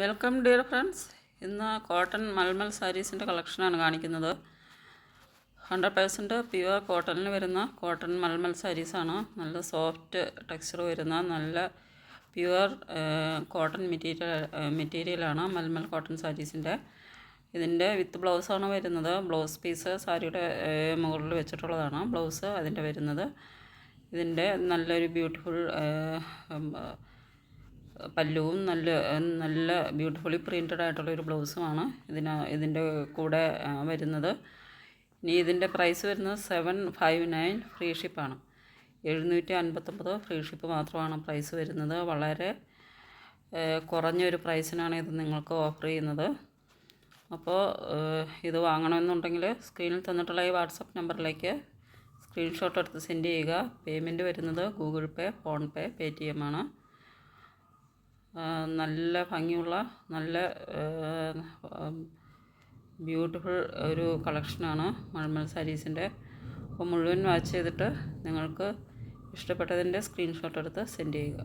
Welcome dear friends. ഇന്ന് cotton മൽമൽ സാരീസിന്റെ കളക്ഷനാണ് കാണിക്കുന്നത്. ഹൺഡ്രഡ് പേഴ്സന്റ് പ്യുവർ കോട്ടണിൽ വരുന്ന കോട്ടൺ മൽമൽ സാരീസാണ്. നല്ല സോഫ്റ്റ് ടെക്സ്ചർ വരുന്ന നല്ല പ്യുവർ കോട്ടൺ മെറ്റീരിയൽ മെറ്റീരിയലാണ് മൽമൽ കോട്ടൺ സാരീസിന്റെ. ഇതിന്റെ വിത്ത് ബ്ലൗസാണ് വരുന്നത്. ബ്ലൗസ് പീസ് സാരിയുടെ മുകളിൽ വെച്ചിട്ടുള്ളതാണ് ബ്ലൗസ് അതിന്റെ വരുന്നത്. ഇതിന്റെ നല്ലൊരു ബ്യൂട്ടിഫുൾ പല്ലുവും നല്ല നല്ല ബ്യൂട്ടിഫുള്ളി പ്രിന്റഡ് ആയിട്ടുള്ള ഒരു ബ്ലൗസുമാണ് ഇതിന് ഇതിന്റെ കൂടെ വരുന്നത്. ഇനി ഇതിന്റെ പ്രൈസ് വരുന്നത് സെവൻ ഫൈവ് നയൻ ഫ്രീ ഷിപ്പാണ് എഴുന്നൂറ്റി അൻപത്തൊമ്പത് ഫ്രീ ഷിപ്പ് മാത്രമാണ് പ്രൈസ് വരുന്നത്. വളരെ കുറഞ്ഞൊരു പ്രൈസിനാണ് ഇത് നിങ്ങൾക്ക് ഓഫർ ചെയ്യുന്നത്. അപ്പോൾ ഇത് വാങ്ങണമെന്നുണ്ടെങ്കിൽ സ്ക്രീനിൽ തന്നിട്ടുള്ള ഈ വാട്സപ്പ് നമ്പറിലേക്ക് സ്ക്രീൻഷോട്ട് എടുത്ത് സെൻഡ് ചെയ്യുക. പേയ്മെന്റ് വരുന്നത് Google Pay PhonePe Paytm ആണ്. നല്ല ഭംഗിയുള്ള നല്ല ബ്യൂട്ടിഫുൾ ഒരു കളക്ഷനാണ് മൾമൽ സാരീസിന്റെ. അപ്പോൾ മുഴുവൻ വാച്ച് ചെയ്തിട്ട് നിങ്ങൾക്ക് ഇഷ്ടപ്പെട്ടതിന്റെ സ്ക്രീൻഷോട്ട് എടുത്ത് സെൻഡ് ചെയ്യുക.